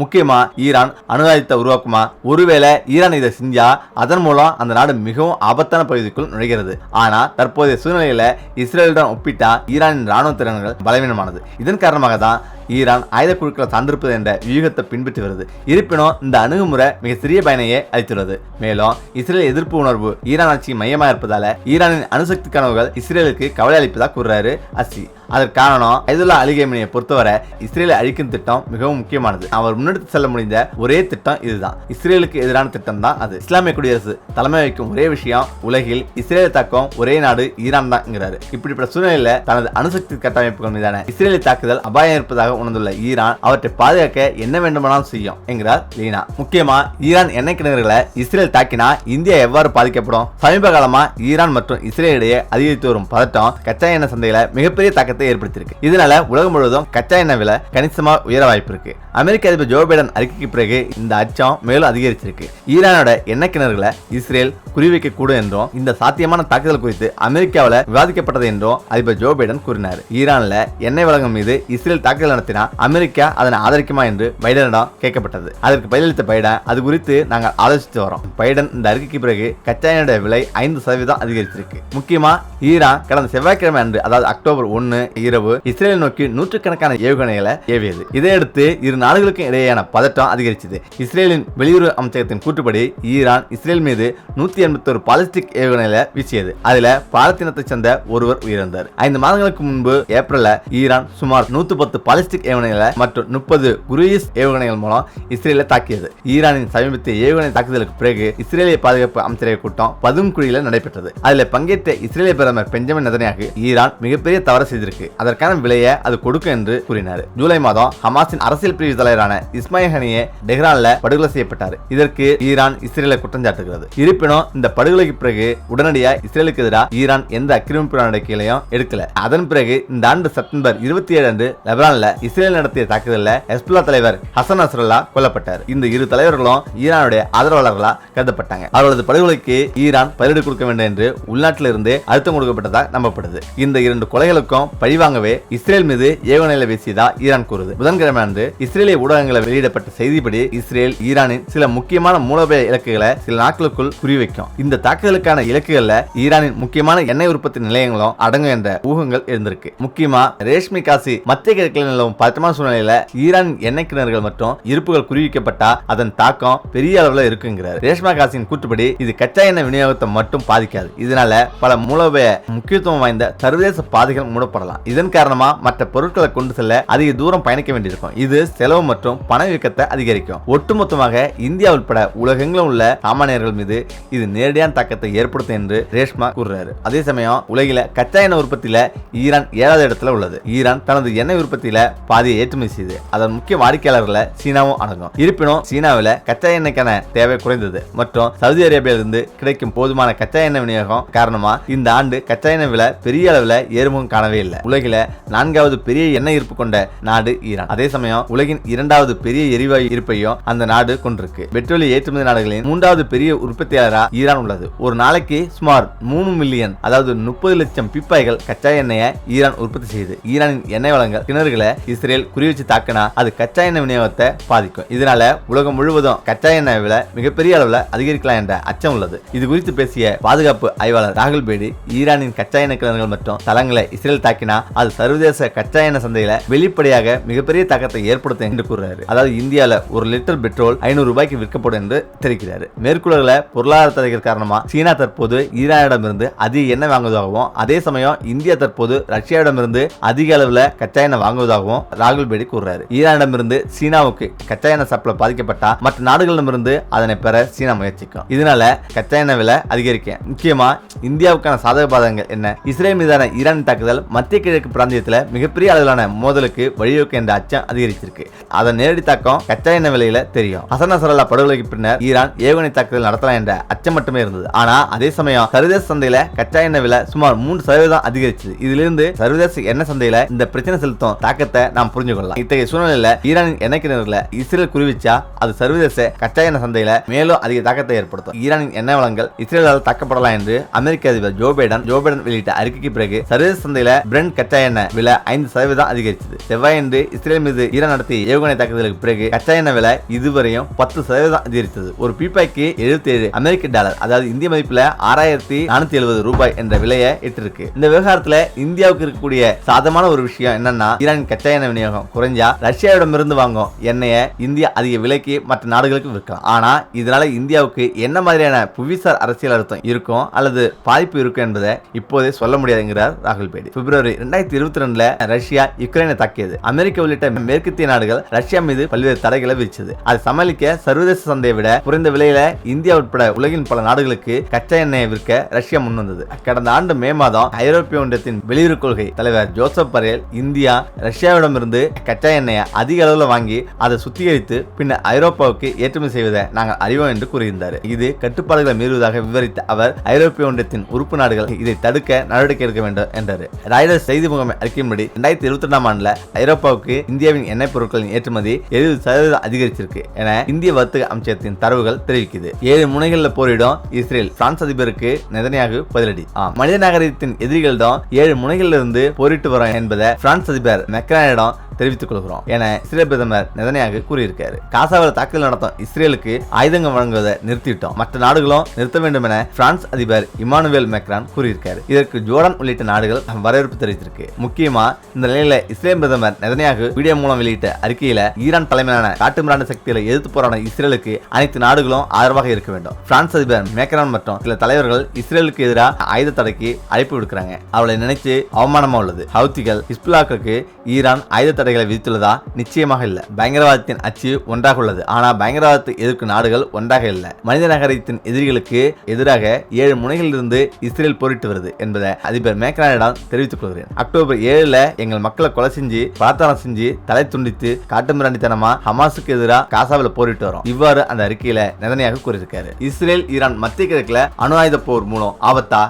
முக்கியமா ஈரான் அணு உருவாக்குமா? ஒருவேளை ஈரான் இதை செஞ்சா அதன் மூலம் அந்த நாடு மிகவும் ஆபத்தான பகுதிக்குள் நுழைகிறது. ஆனா தற்போதைய சூழ்நிலையில இஸ்ரேலுடன் ஒப்பிட்டா ஈரானின் ராணுவ திறன்கள் பலவீனமானது. இதன் காரணமாக தான் ஈரான் ஆயுத குழுக்களை சார்ந்திருப்பது என்ற வியூகத்தை பின்பற்றி வருது. இருப்பினும் இந்த அணுகுமுறை மிக சிறிய பயனையே அளித்துள்ளது. மேலும் இஸ்ரேல் எதிர்ப்பு உணர்வு ஈரான் ஆட்சி மையமாக இருப்பதால ஈரானின் அணுசக்தி கனவுகள் இஸ்ரேலுக்கு கவலை அளிப்பதாக கூறுறாரு அசி அதற்கு காரணம் ஐதுல்லா அலிகேமினியை பொறுத்தவரை இஸ்ரேலை அழிக்கும் திட்டம் மிகவும் முக்கியமானது. அவர் முன்னெடுத்து செல்ல முடிந்த ஒரே திட்டம் இதுதான். இஸ்ரேலுக்கு எதிரான திட்டம் தான் அது. இஸ்லாமிய குடியரசு தலைமை வைக்கும் ஒரே விஷயம் உலகில் இஸ்ரேலை தாக்கம் ஒரே நாடு ஈரான் தான்ங்கிறாரு. இப்படிப்பட்ட சூழ்நிலையில தனது அணுசக்தி கட்டமைப்புகள் மீதான இஸ்ரேலை தாக்குதல் அபாயம் இருப்பதாக உணர்ந்துள்ள ஈரான் அவற்றை பாதுகாக்க என்ன வேண்டுமானாலும் செய்யும் என்கிறார் லீனா. முக்கியமா ஈரான் எண்ணெய் கிணறுகளை இஸ்ரேல் தாக்கினா இந்தியா எவ்வாறு பாதிக்கப்படும்? சமீப காலமா ஈரான் மற்றும் இஸ்ரேல் இடையே அதிகரித்து வரும் பதட்டம் கச்சா எண்ணெய் சந்தையில மிகப்பெரிய தாக்கத்தை ஏற்படுத்தியிருக்கு. இதனால உலகம் முழுவதும் கச்சா எண்ணெய் விலை கணிசமா உயர வாய்ப்பு இருக்கு. அமெரிக்க அதிபர் ஜோ பைடன் அறிக்கைக்கு பிறகு இந்த அச்சம் மேலும் அதிகரிச்சிருக்கு. ஈரானோட எண்ணெய் கிணறுகளை இஸ்ரேல் குறிவைக்க கூடும் என்றும் இந்த சாத்தியமான தாக்குதல் குறித்து அமெரிக்காவில் விவாதிக்கப்பட்டது என்றும் அதிபர் ஜோ பைடன் கூறினார். ஈரான்ல எண்ணெய் வழங்கும் மீது இஸ்ரேல் தாக்குதல் நடத்தினா அமெரிக்கா அதனை ஆதரிக்குமா என்று பைடனிடம் கேட்கப்பட்டது. அதற்கு பதிலளித்த பைடன் அது குறித்து நாங்கள் ஆலோசித்து வரோம். பைடன் இந்த அறிக்கைக்கு பிறகு கச்சா எண்ணெயோட விலை ஐந்து சதவீதம் அதிகரிச்சிருக்கு. முக்கியமா ஈரான் கடந்த செவ்வாய்க்கிழமை அன்று அதாவது அக்டோபர் ஒன்னு இரவு இஸ்ரேலை நோக்கி நூற்றுக்கணக்கான ஏவுகணைகளை ஏவியது. இதையடுத்து இரு நாடுகளுக்கும் இடையேயான பதட்டம் அதிகரித்தது இஸ்ரேலின் வெளியுறவு அமைச்சகத்தின் கூற்றுப்படி ஈரான் இஸ்ரேல் மீது நூத்தி எண்பத்தொரு பாலிஸ்டிக் ஏவுகணைகளை வீசியது. அதுல பாலத்தினத்தை சேர்ந்த ஒருவர் உயிரிழந்தார். ஐந்து மாதங்களுக்கு முன்பு ஏப்ரல்ல ஈரான் சுமார் நூத்தி பத்து பாலிஸ்டிக் ஏவுகணைகளை மற்றும் முப்பது குருயிஸ் ஏவுகணைகள் மூலம் இஸ்ரேலை தாக்கியது. ஈரானின் சமீபத்திய ஏவுகணை தாக்குதலுக்கு பிறகு இஸ்ரேலிய பாதுகாப்பு அமைச்சரவை கூட்டம் பதும் குழியில் நடைபெற்றது. அதில் பங்கேற்ற இஸ்ரேலிய பிரதமர் பெஞ்சமின் நதனையாக ஈரான் மிகப்பெரிய தவறு செய்திருக்கு அதற்கான விலையை அது கொடுக்கும் என்று கூறினார். ஜூலை மாதம் ஹமாஸின் அரசியல் பிரிவு தலைவரான இஸ்மாயில் ஹனியே டெஹ்ரான்ல படுகொலை செய்யப்பட்டார். இதற்கு ஈரான் இஸ்ரேலை குற்றம் சாட்டுகிறது. இருப்பினும் இந்த படுகொலைக்கு பிறகு உடனடியாக இஸ்ரேலுக்கு எதிராக ஈரான் எந்த அக்கிரமிப்பு நடவடிக்கைகளையும் எடுக்கல. அதன் பிறகு இந்த ஆண்டு செப்டம்பர் இருபத்தி ஏழு அன்று லெபரான்ல இஸ்ரேல் நடத்திய தாக்குதலில் ஹெஸ்புல்லா தலைவர் ஹசன் நஸ்ரல்லா கொல்லப்பட்டார். இந்த இரு தலைவர்களும் ஈரானுடைய ஆதரவாளர்களா கருதப்பட்டாங்க. அவர்களது படுகொலைக்கு ஈரான் பதிலடி கொடுக்க வேண்டும் என்று உள்நாட்டிலிருந்து அழுத்தம் கொடுக்கப்பட்டதாக நம்பப்படுது. இந்த இரண்டு கொலைகளுக்கும் பழிவாங்கவே இஸ்ரேல் மீது ஏவுகணையில வீசியதா ஈரான் கூறுது. புதன்கிழமை அன்று இஸ்ரேலிய ஊடகங்களில் வெளியிடப்பட்ட செய்திப்படி இஸ்ரேல் ஈரானின் சில முக்கியமான மூலோபாய இலக்குகளை சில நாட்களுக்குள் குறிவைக்கும். இந்த தாக்குதலுக்கான இலக்குகள்ல ஈரானின் முக்கியமான எண்ணெய் உற்பத்தி நிலையங்களும் அடங்கும் என்ற ஊகங்கள் இருந்திருக்கு முக்கியமா ரேஷ்மி காசி மத்திய கிழக்கில் நிலவும் பதற்றமான சூழ்நிலையில ஈரான் எண்ணெய் கிணறுகள் மற்றும் இருப்புகள் குறிவிக்கப்பட்டா அதன் தாக்கம் பெரிய அளவில் இருக்குங்கிறார். ரேஷ்மா காசியின் கூற்றுப்படி இது கச்சா எண்ணெய் விநியோகத்தை மட்டும் பாதிக்காது. இதனால பல மூலோபாய முக்கியத்துவம் வாய்ந்த சர்வதேச பாதைகள் மூடப்படலாம். இதன் காரணமா மற்ற பொருட்களை கொண்டு செல்ல அதிக தூரம் பயணிக்க வேண்டியிருக்கும். இது செலவு மற்றும் பணவீக்கத்தை அதிகரிக்கும். ஒட்டுமொத்தமாக இந்தியா உட்பட உலகெங்கிலும் உள்ள சாமானியர்கள் மீது இது நேரடியான தாக்கத்தை ஏற்படுத்தும் என்று ரேஷ்மா கூறுறாரு. அதே சமயம் உலகில கச்சா எண்ணெய் உற்பத்தியில ஈரான் ஏழாவது இடத்துல உள்ளது. ஈரான் தனது எண்ணெய் உற்பத்தியில பாதியை ஏற்றுமதி செய்யுது அதன் முக்கிய வாடிக்கையாளர்களை சீனாவும் அடங்கும். இருப்பினும் சீனாவில் கச்சா எண்ணெய்க்கான தேவை குறைந்தது மற்றும் சவுதி அரேபியாவிலிருந்து கிடைக்கும் போதுமான கச்சா எண்ணெய் விநியோகம் காரணமா இந்த ஆண்டு கச்சா எண்ணெய் விலை பெரிய அளவில் ஏறுமுகம் காணவே இல்லை. உலகில நான்காவது பெரிய எண்ணெய் இருப்பு கொண்ட நாடு ஈரான். அதே சமயம் உலகின் இரண்டாவது பெரிய எரிவாயு இருப்பையும் அந்த நாடு கொண்டிருக்கு. பெட்ரோலிய ஏற்றுமதி நாடுகளின் மூன்றாவது பெரிய உற்பத்தியாளரா ஈரான் உள்ளது. ஒரு நாளைக்கு சுமார் மூணு மில்லியன் அதாவது முப்பது லட்சம் பிப்பாய்கள் கச்சா எண்ணெயை ஈரான் உற்பத்தி செய்யுது ஈரானின் எண்ணெய் வளங்கள் கிணறுகளை இஸ்ரேல் குறிவச்சு தாக்கினா அது கச்சா எண்ணெய் விநியோகத்தை பாதிக்கும். இதனால உலகம் முழுவதும் கச்சா எண்ணெய் விலை மிகப்பெரிய அளவில் அதிகரிக்கலாம் என்ற அச்சம் உள்ளது. இது குறித்து பேசிய பாதுகாப்பு ஆய்வாளர் ராகுல் பேடி ஈரானின் கச்சா எண்ணெய் கிணறுகள் மற்றும் தளங்களை இஸ்ரேல் ஏன்னா அது சர்வதேச கச்சா எண்ணெய் சந்தையில வெளிப்படையாக மிகப்பெரிய தாக்கத்தை ஏற்படுத்தும் என்று கூறுறாரு அதாவது இந்தியால ஒரு லிட்டர் பெட்ரோல் ஐநூறு ரூபாய்க்கு விற்கப்படும் என்று தெரிவிக்கிறார். மேற்குலகில் பொருளாதார தடைகள் காரணமா சீனா தற்போது ஈரானிடமிருந்து அதிக எண்ணெய் வாங்குவதாகவும் அதே சமயம் இந்தியா தற்போது ரஷ்யாவிடமிருந்து அதிக அளவில் கச்சா எண்ணெய் வாங்குவதாகவும் ராகுல் பேடி கூறுறாரு. ஈரானிடமிருந்து சீனாவுக்கு கச்சா எண்ணெய் சப்ளை பாதிக்கப்பட்டா மற்ற நாடுகளிடமிருந்து அதனை பெற சீனா முயற்சிக்கும். இதனால கச்சா எண்ணெய் விலை அதிகரிக்கும் முக்கியமா இந்தியாவுக்கான சாதக பாதகங்கள் என்ன? இஸ்ரேல் மீதான ஈரான் தாக்குதல் மத்திய கிழக்கு பிராந்தியத்தில் மிகப்பெரிய அளவிலான மோதலுக்கு வழிவகுக்கும் என்ற அச்சம் அதிகரிச்சிருக்கு. அதன் நேரடி தாக்கம் கச்சா எண்ணெய் விலையில தெரியும். ஹசன் நசரல்லா படுகொலைக்கு பின்னர் ஈரான் ஏவுகணை தாக்குதல் நடத்தலாம் என்ற அச்சம் மட்டுமே இருந்தது. ஆனா அதே சமயம் சர்வதேச சந்தையில கச்சா எண்ணெய் விலை சுமார் மூன்று சதவீதம் அதிகரிச்சது. இதிலிருந்து சர்வதேச எண்ணெய் சந்தையில இந்த பிரச்சனை செலுத்தும் தாக்கத்தை நாம் புரிஞ்சு கொள்ளலாம். இத்தகைய சூழ்நிலையில ஈரானின் எண்ணெய் கிணறுல இஸ்ரேல் குறிவிச்சா அது சர்வதேச கச்சா எண்ணெய் சந்தையில மேலும் அதிக தாக்கத்தை ஏற்படுத்தும். ஈரானின் எண்ணெய் வளங்கள் இஸ்ரேலால் தாக்கப்படலாம் என்று அமெரிக்க அதிபர் ஜோ பைடன் ஜோ பைடன் வெளியிட்ட அறிக்கைக்கு பிறகு சர்வதேச சந்தையில பிரெண்ட் ஈரான் கச்சா எண்ணெய் விலை ஐந்து சதவீதம் அதிகரிச்சது செவ்வாயன்று இஸ்ரேல் மீது ஈரான் நடத்திய ஏவுகணை தாக்குதலுக்கு பிறகு கச்சா எண்ணெய் விலை இதுவரையும் பத்து சதவீதம் அதிகரித்தது. ஒரு பீப்பாய்க்கு எழுபத்தி ஏழு அமெரிக்க டாலர் அதாவது இந்திய மதிப்புல ஆறாயிரத்தி நானூத்தி எழுபது ரூபாய் என்ற விலையை இட்டிருக்கு. இந்த விவகாரத்துல இந்தியாவுக்கு இருக்கக்கூடிய சாதமான ஒரு விஷயம் என்னன்னா ஈரான் கச்சா எண்ணெய் விநியோகம் குறைஞ்சா ரஷ்யாவிடமிருந்து வாங்கும் எண்ணெயை இந்தியா அதிக விலைக்கு மற்ற நாடுகளுக்கு விற்கலாம். ஆனா இதனால இந்தியாவுக்கு என்ன மாதிரியான புவிசார் அரசியல் அர்த்தம் இருக்கும் அல்லது பாதிப்பு இருக்கும் என்பதை இப்போதே சொல்ல முடியாதுங்கிறார் ராகுல் பேடி. பிப்ரவரி ரெண்டாயிரத்தி இருபத்தி ரெண்டுல ரஷ்யா யுக்ரைனை தாக்கியது. அமெரிக்கா உள்ளிட்ட மேற்கத்திய நாடுகள் ரஷ்யா மீது பல்வேறு தடைகளை விதிச்சது அதை சமாளிக்க சர்வதேச சந்தையை விட குறைந்த விலையில இந்தியா உட்பட உலகின் பல நாடுகளுக்கு கச்சா எண்ணெயை விற்க ரஷ்யா முன்வந்தது. கடந்த ஆண்டு மே மாதம் ஐரோப்பிய ஒன்றியத்தின் வெளியுறவு கொள்கை தலைவர் ஜோசப் பரேல் இந்தியா ரஷ்யாவிடமிருந்து கச்சா எண்ணெயை அதிக அளவில் வாங்கி அதை சுத்திகரித்து பின்னர் ஐரோப்பாவுக்கு ஏற்றுமதி செய்வதை நாங்கள் அறிவோம் என்று கூறியிருந்தார். இது கட்டுப்பாடுகளை மீறுவதாக விவரித்த அவர் ஐரோப்பிய ஒன்றியத்தின் உறுப்பு நாடுகள் இதை தடுக்க நடவடிக்கை எடுக்க வேண்டும் என்றார். ராய்டர்ஸ் செய்தி முகமை அறிக்கையின்படி ரெண்டாயிரத்தி இருபத்தி ரெண்டாம் ஆண்டுல ஐரோப்பாவுக்கு இந்தியாவின் எண்ணெய் பொருட்களின் ஏற்றுமதி எழுபது சதவீதம் அதிகரிச்சிருக்கு என இந்திய வர்த்தக அமைச்சகத்தின் தரவுகள் தெரிவிக்குது. ஏழு முனைகளில் போரிடும் இஸ்ரேல் பிரான்ஸ் அதிபருக்கு நெதனையாக பதிலடி. மனித நகரத்தின் எதிரிகளிடம் ஏழு முனைகளில் இருந்து போரிட்டு வரோம் என்பதை பிரான்ஸ் அதிபர் மெக்ரானிடம் தெரிவித்துக் கொள்கிறோம் என இஸ்ரேல் பிரதமர் நெதனையாக கூறியிருக்காரு. காசாவில் தாக்குதல் நடத்தும் இஸ்ரேலுக்கு ஆயுதங்கள் வழங்குவதை நிறுத்திவிட்டோம் மற்ற நாடுகளும் நிறுத்த வேண்டும் என பிரான்ஸ் அதிபர் இமானுவேல் மெக்ரான் கூறியிருக்காரு. இதற்கு ஜோர்டான் உள்ளிட்ட நாடுகள் வரவேற்பு தெரிவித்திருக்கு முக்கியமா இந்த நிலையில இஸ்ரேல் பிரதமர் நெதனியாக வீடியோ மூலம் வெளியிட்ட அறிக்கையில ஈரான் தலைமையிலான காட்டுமிராண்ட சக்திகளை எதிர்த்து போராட இஸ்ரேலுக்கு அனைத்து நாடுகளும் ஆதரவாக இருக்க வேண்டும். பிரான்ஸ் அதிபர் மேக்ரான் மற்றும் சில தலைவர்கள் இஸ்ரேலுக்கு எதிராக ஆயுத தடைக்கு அழைப்பு விடுக்கிறாங்க. அவளை நினைச்சு அவமானமா உள்ளது ஹவுத்திகள் ஹிஸ்புல்லாக்களுக்கு ஈரான் ஆயுத தடைகளை விதித்துள்ளதா? நிச்சயமாக இல்ல. பயங்கரவாதத்தின் அச்சு ஒன்றாக உள்ளது. ஆனா பயங்கரவாதத்தை எதிர்க்கும் நாடுகள் ஒன்றாக இல்லை. மனித நகரத்தின் எதிரிகளுக்கு எதிராக ஏழு முனைகளிலிருந்து இஸ்ரேல் போரிட்டு வருது என்பதை அதிபர் மேக்ரானிடம் தெரிவித்துக் கொள்கிறேன் அக்டோபர் ஏழுல எங்கள் மக்களை கொலை செஞ்சு பலாத்தாரம் செஞ்சு தலை துண்டித்து காட்டுமிராண்டித்தனமா ஹமாஸுக்கு எதிராக காசாவில் போரிட்டு வரோம். இவ்வாறு அந்த அறிக்கையில நிதனையாக கூறியிருக்காரு. இஸ்ரேல் ஈரான் மத்திய கிழக்குல அணு ஆயுத போர் மூலம் ஆபத்தா?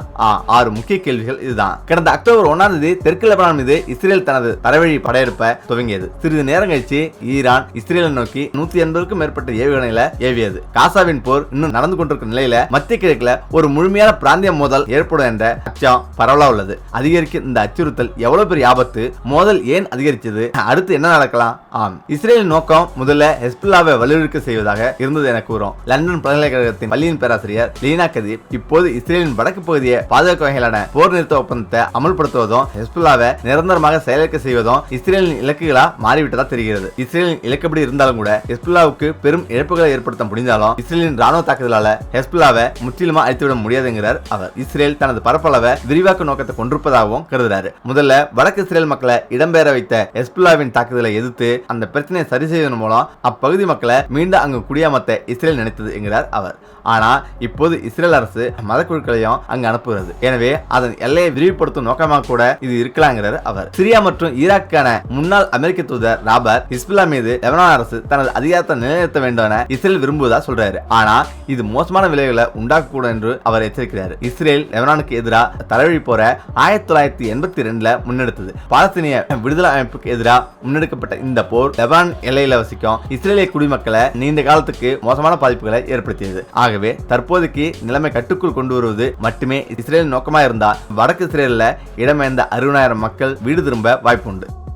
ஆறு முக்கிய கேள்விகள் இதுதான். கடந்த அக்டோபர் ஒன்னாம் தேதி தெற்கு லெபனான் மீது இஸ்ரேல் தனது தரவழி படையெடுப்பை துவங்கியது. சிறிது நேரம் கழிச்சு ஈரான் இஸ்ரேலை நோக்கி நூத்தி எண்பதுக்கும் மேற்பட்ட ஏவுகணைகளை ஏவியது. காசாவின் போர் இன்னும் நடந்து கொண்டிருக்கும் நிலையில மத்திய கிழக்குல ஒரு முழுமையான பிராந்திய மோதல் ஏற்படும் என்ற அச்சம் பரவலா உள்ளது. அதிகரிக்கும் இந்த அச்சுறுத்தல் எவ்வளவு பெரிய ஆபத்து? மோதல் ஏன் அதிகரிச்சது அடுத்து என்ன நடக்கலாம்? ஆம். இஸ்ரேலின் நோக்கம் முதல்ல ஹெஸ்புல்லாவை வலுவிழக்க செய்வதாக இருந்தது என கூறும் லண்டன் பல்கலைக்கழகத்தின் பள்ளியின் பேராசிரியர் லீனா கதீப் இப்போது இஸ்ரேலின் வடக்கு பகுதியை பாதுகாக்க வகையிலான போர் நிறுத்த ஒப்பந்தத்தை அமல்படுத்துவதும் ஹெஸ்புல்லாவை நிரந்தரமாக செயலிழக்க செய்வதும் இஸ்ரேலின் இலக்குகளா மாறிவிட்டதா தெரிகிறது. இஸ்ரேலின் இலக்குப்படி இருந்தாலும் கூட ஹெஸ்புல்லாவுக்கு பெரும் இழப்புகளை ஏற்படுத்த முடிந்தாலும் இஸ்ரேலின் ராணுவ தாக்குதலால ஹெஸ்புல்லாவை முற்றிலுமா அழித்துவிட முடியாதுங்கிறார் அவர். இஸ்ரேல் தனது பரப்பளவை விரிவாக்க நோக்கத்தை கொண்டிருப்பதாகவும் கருதுறாரு முதல்ல வடக்கு இஸ்ரேல் மக்களை இடம்பெயர வைத்த எஸ்புல்லாவின் தாக்குதலை எதிர்த்து அந்த பிரச்சனையை சரி செய்வதன் மூலம் அப்பகுதி மக்களை மீண்டும் அங்கு குடியமர்த்த இஸ்ரேல் நினைத்தது என்கிறார் அவர். ஆனா இப்போது இஸ்ரேல் அரசு மதக்குழுக்களையும் அங்கு அனுப்புகிறது. எனவே அதன் எல்லையை விரிவுபடுத்தும் நோக்கமாக கூட இது இருக்கலாங்கிறார் அவர். சிரியா மற்றும் ஈராக்கான முன்னாள் அமெரிக்க தூதர் ராபர்ட் ஹிஸ்புல்லா மீது லெபனான் அரசு தனது அதிகாரத்தை நிலைநிறுத்த வேண்டும் என இஸ்ரேல் விரும்புவதா சொல்றாரு. ஆனா இது மோசமான விளைவுகளை உண்டாக்கக்கூடும் என்று அவர் எச்சரிக்கிறார். இஸ்ரேல் லெபனானுக்கு எதிராக தலைவழி போற ஆயிரத்தி தொள்ளாயிரத்தி எண்பத்தி ரெண்டுல முன்னெடுத்தது. பாலஸ்தீனிய விடுதலை அமைப்புக்கு எதிராக முன்னெடுக்கப்பட்ட இந்த போர் லெபான் எல்லையில வசிக்கும் இஸ்ரேலிய குடிமக்களை நீண்ட காலத்துக்கு மோசமான பாதிப்புகளை ஏற்படுத்தியது. ஆகவே தற்போதைக்கு நிலைமை கட்டுக்குள் கொண்டு வருவது மட்டுமே இஸ்ரேல் நோக்கமா இருந்தால் வடக்கு இஸ்ரேலில் இடமேந்த அறுபதாயிரம் மக்கள் வீடு திரும்ப வாய்ப்புண்டு.